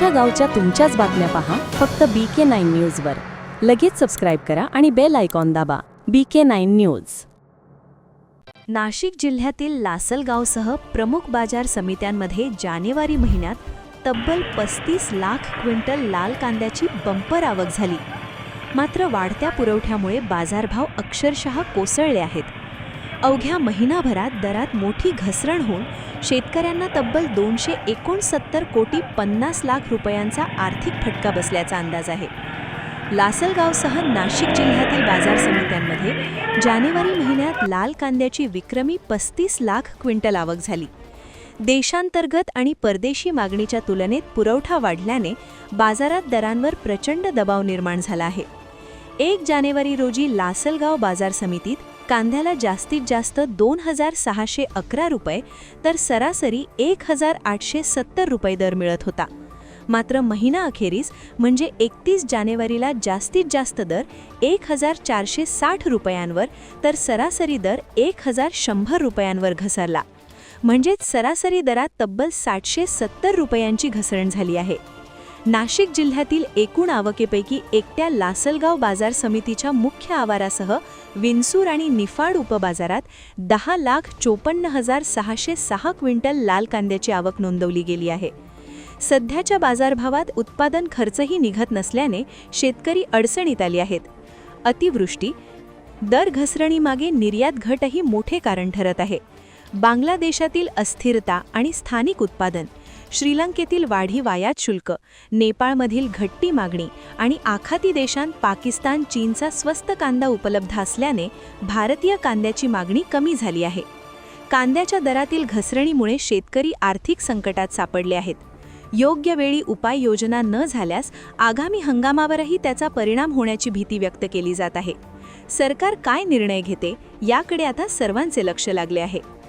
तुमच्या गावच्या तुमच्याच बातम्या पहा फक्त बी के नाईन न्यूजवर लगेच सबस्क्राईब करा आणि बेल आयकॉन दाबा. B K nine news Nashik जिल्ह्यातील लासलगावसह प्रमुख बाजार समित्यांमध्ये जानेवारी महिन्यात तब्बल पस्तीस लाख क्विंटल लाल कांद्याची बंपर आवक झाली. मात्र वाढत्या पुरवठ्यामुळे बाजारभाव अक्षरशः कोसळले आहेत. अवघ्या महिनाभरात दरात मोठी घसरण होऊन शेतकऱ्यांना तब्बल दोनशे एकोणसत्तर कोटी पन्नास लाख रुपयांचा आर्थिक फटका बसल्याचा अंदाज आहे. लासलगावसह नाशिक जिल्ह्यातील बाजार समित्यांमध्ये जानेवारी महिन्यात लाल कांद्याची विक्रमी पस्तीस लाख क्विंटल आवक झाली. देशांतर्गत आणि परदेशी मागणीच्या तुलनेत पुरवठा वाढल्याने बाजारात दरांवर प्रचंड दबाव निर्माण झाला आहे. एक जानेवारी रोजी लासलगाव बाजार समितीत कांद्याला जास्तीत जास्त दोन हजार सहाशे अकरा रुपये तर सरासरी एक हजार आठशे सत्तर रुपये दर मिळत होता. मात्र महिना अखेरीस म्हणजे एकतीस जानेवारीला जास्तीत जास्त दर एक हजार चारशे साठ रुपयांवर तर सरासरी दर एक हजार शंभर रुपयांवर घसरला. म्हणजेच सरासरी दरात तब्बल सातशे सत्तर रुपयांची घसरण झाली आहे. नाशिक जिल्ह्यातील एकूण आवकेपैकी एकट्या लासलगाव बाजार समितीच्या मुख्य आवारासह विनसूर आणि निफाड उपबाजारात दहा लाख चोपन्न हजार सहाशे सहा क्विंटल लाल कांद्याची आवक नोंदवली गेली आहे. सध्याच्या बाजारभावात उत्पादन खर्चही निघत नसल्याने शेतकरी अडचणीत आले आहेत. अतिवृष्टी दर घसरणीमागे निर्यात घटही मोठे कारण ठरत आहे. बांगलादेशातील अस्थिरता आणि स्थानिक उत्पादन श्रीलंकेतील वाढी वायात शुल्क नेपाळमधील घट्टी मागणी आणि आखाती देशांत पाकिस्तान चीनचा स्वस्त कांदा उपलब्ध असल्याने भारतीय कांद्याची मागणी कमी झाली आहे. कांद्याच्या दरातील घसरणीमुळे शेतकरी आर्थिक संकटात सापडले आहेत. योग्य वेळी उपाययोजना न झाल्यास आगामी हंगामावरही त्याचा परिणाम होण्याची भीती व्यक्त केली जात आहे. सरकार काय निर्णय घेते याकडे आता सर्वांचे लक्ष लागले आहे.